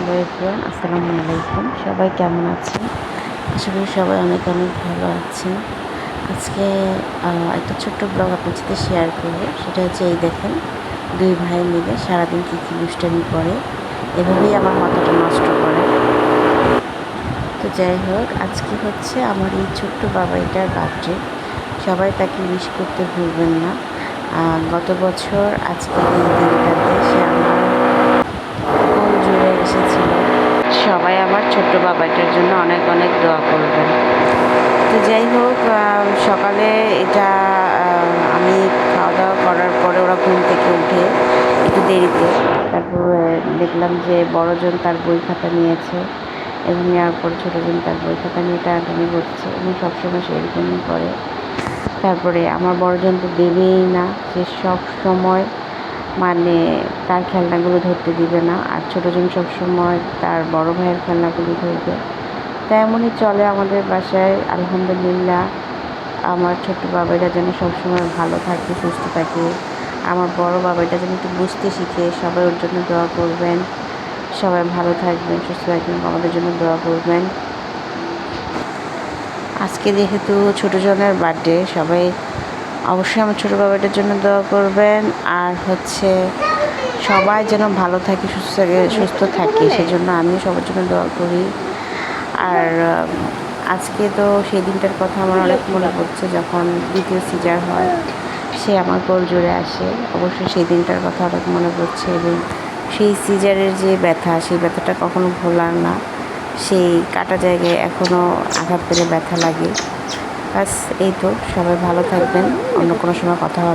Hello everyone, আসসালামু আলাইকুম। সবাই কেমন আছেন? আশা করি সবাই অনেক অনেক ভালো আছেন। আজকে একটা ছোট্ট ব্লগ আপনার সাথে শেয়ার করব। সেটা হচ্ছে এই দেখেন, দুই ভাই মিলে সারাদিন কী কী দুষ্টামি করে, এভাবেই আমার মাথাটা নষ্ট করে। তো যাই হোক, আজকে হচ্ছে আমার এই ছোট্ট বাবাইটার বার্থডে সবাই তাকে উইশ করতে ভুলবেন না। গত বছর আজকে এই দিনটাতে সে আমার কোল জুড়ে এসেছিল সবাই আমার ছোট্ট বাবাইটার জন্য অনেক অনেক দোয়া করবেন। তো যাই হোক সকালে এটা আমি খাওয়া দাওয়া করার পরে ওরা ঘুম থেকে উঠে একটু দেরিতে তারপর দেখলাম যে বড়জন তার বই খাতা নিয়েছে এবং নেওয়ার পর ছোটোজন তার বই খাতা নিয়ে টানাটানি করছে এবং সবসময় সে এরকমই করে। তারপরে আমার বড়জন তো দেবেই না, সে সব সময় মানে তার খেলনাগুলো ধরতে দিবে না। আর ছোটোজন সবসময় তার বড় ভাইয়ের খেলনাগুলো ধরবে। তেমনই চলে আমাদের বাসায়। আলহামদুলিল্লাহ, আমার ছোট্ট বাবাইটা যেন সবসময় ভালো থাকে, সুস্থ থাকে। আমার বড় বাবাইটা যেন একটু বুঝতে শিখে, সবাই ওর জন্য দোয়া করবেন। সবাই ভালো থাকবেন, সুস্থ থাকবেন, আমাদের জন্য দোয়া করবেন। আজকে যেহেতু ছোটো জনের বার্থডে সবাই অবশ্যই আমার ছোটো বাবাটার জন্য দোয়া করবেন। আর হচ্ছে সবাই যেন ভালো থাকে, সুস্থ থাকে সুস্থ থাকে, সেজন্য আমিও সবার জন্য দোয়া করি। আর আজকে তো সেই দিনটার কথা আমার অনেক মনে পড়ছে, যখন দ্বিতীয় সিজার হয়, সে আমার কোল জুড়ে আসে। অবশ্যই সেই দিনটার কথা অনেক মনে পড়ছে এবং সেই সিজারের যে ব্যথা, সেই ব্যথাটা কখনো ভোলার না। সেই কাটা জায়গায় এখনও আঘাত পেলে ব্যথা লাগে। বাস এই তো সবাই ভালো থাকবেন অন্য কোনো সময় কথা হবে।